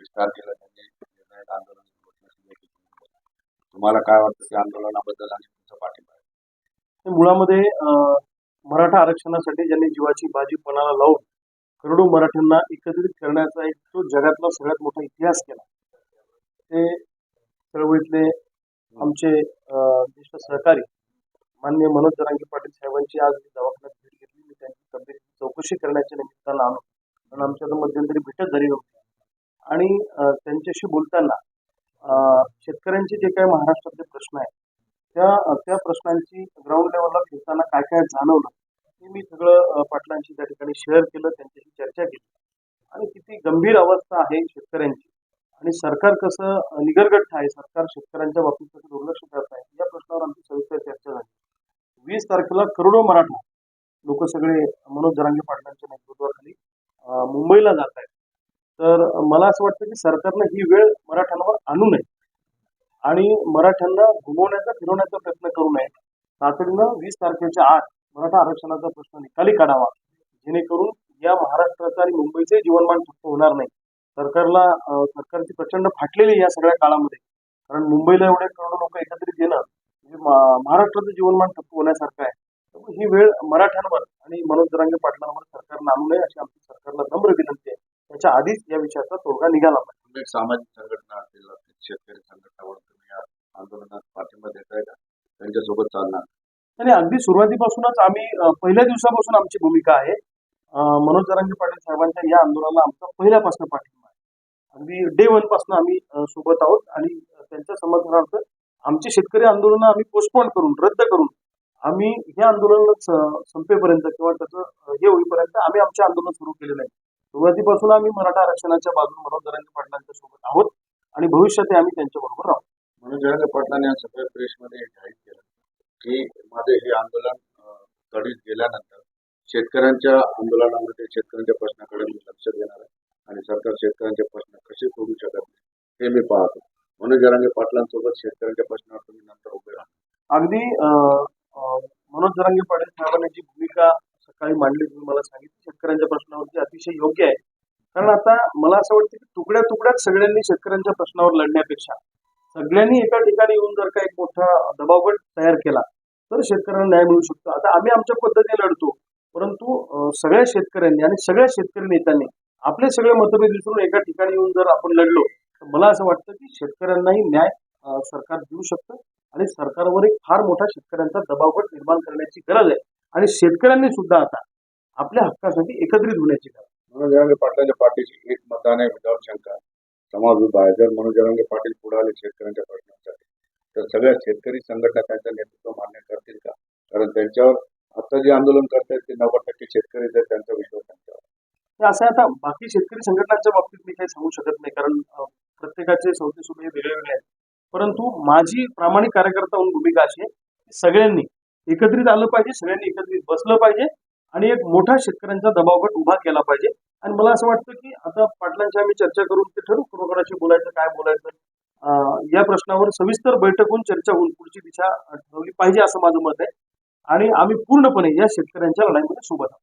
विस्तार केला त्यांनी निर्णायक तुम्हाला काय वाटतं त्या आंदोलनाबद्दल आणि तुमचा पाठिंबा आहे? मुळामध्ये अं, मराठा आरक्षणासाठी ज्यांनी जीवाची बाजी पणाला लावून करोडो मराठ्यांना एकत्रित करण्याचा एक तो जगातला सगळ्यात मोठा इतिहास केला. ते चळवळीतले आमचे ज्येष्ठ सहकारी मान्य मनोज जरांगी पाटील साहेबांची आज दवाखान्यात भेट घेतली. मी त्यांची तब्येत चौकशी करण्याच्या निमित्तानं आलो. कारण आमच्या मध्यंतरी भेटत झाली नव्हती आणि त्यांच्याशी बोलताना शेतकऱ्यांचे जे काही महाराष्ट्रातले प्रश्न आहेत त्या त्या प्रश्नांची ग्राउंड लेवलला फिरताना काय काय जाणवलं हे मी सगळं पाटलांशी त्या ठिकाणी शेअर केलं त्यांच्याशी चर्चा केली. आणि किती गंभीर अवस्था आहे शेतकऱ्यांची. आणि सरकार कसं अं, आहे सरकार शेतकऱ्यांच्या बाबतीत कसं दुर्लक्ष करत आहे या प्रश्नावर आमची सविस्तर चर्चा झाली. वीस तारखेला करोडो मराठा लोक सगळे मनोज जरांगे पाटलांच्या नेतृत्वाखाली मुंबईला जात आहेत. तर मला असं वाटतं की सरकारनं ही वेळ मराठ्यांवर आणू नये आणि मराठ्यांना घुमवण्याचा फिरवण्याचा प्रयत्न करू नये. तातडीनं वीस तारखेच्या आत मराठा आरक्षणाचा प्रश्न निकाली काढावा. जेणेकरून या महाराष्ट्राचं आणि मुंबईचे जीवनमान ठप्प होणार नाही. सरकारला सरकारची प्रचंड फाटलेली या सगळ्या काळामध्ये. कारण मुंबईला एवढे करोडो लोक एकत्रित येणं म्हणजे महाराष्ट्राचं जीवनमान ठप्प होण्यासारखं आहे. त्यामुळे ही वेळ मराठ्यांवर आणि मनोज जरांगे पाटलांवर सरकारनं आणू नये अशी आमची सरकारला नम्र विनंती आहे. त्याच्या आधीच या विषयाचा तोडगा निघाला पाहिजे. एक सामाजिक संघटना असेल, शेतकरी संघटनावर तुम्ही आंदोलनात पाठिंबा देताय का त्यांच्यासोबत चालणार. आणि अगदी सुरुवातीपासूनच आम्ही पहिल्या दिवसापासून आमची भूमिका आहे. मनोज जरांगे पाटील साहेबांच्या या आंदोलनाला आमचा पहिल्यापासून पाठिंबा आहे. अगदी डे वनपासून आम्ही सोबत आहोत आणि त्यांच्या समर्थनार्थ आमचे शेतकरी आंदोलन आम्ही पोस्टपोन करून रद्द करून आम्ही हे आंदोलन संपेपर्यंत किंवा त्याचं हे होईपर्यंत आम्ही आमचे आंदोलन सुरू केलेलं आहे. सुरुवातीपासून आम्ही मराठा आरक्षणाच्या बाजूने मनोज जरांगे पाटलांच्या सोबत आहोत आणि भविष्यातही आम्ही त्यांच्या बरोबर आहोत म्हणून जयंत पाटलांनी आज सगळ्या प्रेसमध्ये जाहीर केलं की माझे हे आंदोलन तडीत गेल्यानंतर शेतकऱ्यांच्या आंदोलनामध्ये शेतकऱ्यांच्या प्रश्नाकडे मी लक्ष देणार आहे आणि सरकार शेतकऱ्यांचे प्रश्न कसे सोडू शकत नाही हे मी पाहतो. म्हणून जरांगे पाटलांसोबत शेतकऱ्यांच्या प्रश्नावर तुम्ही नंतर उभे राहा. अगदी मनोज जरांगे पाटील साहेबांनी जी भूमिका सकाळी मांडली तुम्ही मला सांगितली शेतकऱ्यांच्या प्रश्नावरती अतिशय योग्य आहे. कारण आता मला असं वाटतं की तुकड्या तुकड्यात सगळ्यांनी शेतकऱ्यांच्या प्रश्नावर लढण्यापेक्षा सगळ्यांनी एका ठिकाणी येऊन जर का एक मोठा दबावगट तयार केला तर शेतकऱ्यांना न्याय मिळू शकतो. आता आम्ही आमच्या पद्धतीने लढतो परंतु सगळ्या शेतकऱ्यांनी आणि सगळ्या शेतकरी नेत्यांनी आपले सगळे मतभेद विसरून एका ठिकाणी येऊन जर आपण लढलो तर मला असं वाटतं की शेतकऱ्यांनाही न्याय सरकार देऊ शकतं. आणि सरकारवर एक फार मोठा शेतकऱ्यांचा दबावगट निर्माण करण्याची गरज आहे. आणि शेतकऱ्यांनी सुद्धा आता आपल्या हक्कासाठी एकत्रित होण्याची गरज. मनोज जरांगे पाटलांच्या पाठीशी एक मतदान आहे विदाउट शंका. समाज उभा आहे जर मनोज जरांगे पाटील पुढे आले शेतकऱ्यांच्या प्रश्नांसाठी. तर सगळ्या शेतकरी संघटना त्यांचं नेतृत्व मान्य करतील का? कारण त्यांच्यावर आता जे आंदोलन करतायत ते नव्वद टक्के शेतकरी आहेत, त्यांचा विश्वास त्यांच्यावर तर असं आहे आता बाकी शेतकरी संघटनांच्या बाबतीत मी काही सांगू शकत नाही कारण प्रत्येकाचे सुभे हे वेगळे वेगळे आहेत. परंतु माझी प्रामाणिक कार्यकर्ता म्हणून भूमिका अशी आहे सगळ्यांनी एकत्रित आलं पाहिजे सगळ्यांनी एकत्रित बसलं पाहिजे आणि एक मोठा शेतकऱ्यांचा दबावगट उभा केला पाहिजे. आणि मला असं वाटतं की आता पाटलांशी आम्ही चर्चा करून ते ठरवू कोणाकोणाशी बोलायचं काय बोलायचं. या प्रश्नावर सविस्तर बैठक होऊन चर्चा होऊन पुढची दिशा ठरवली पाहिजे असं माझं मत आहे. आणि आम्ही पूर्णपणे या शेतकऱ्यांच्या लढाईमध्ये सोबत आहोत.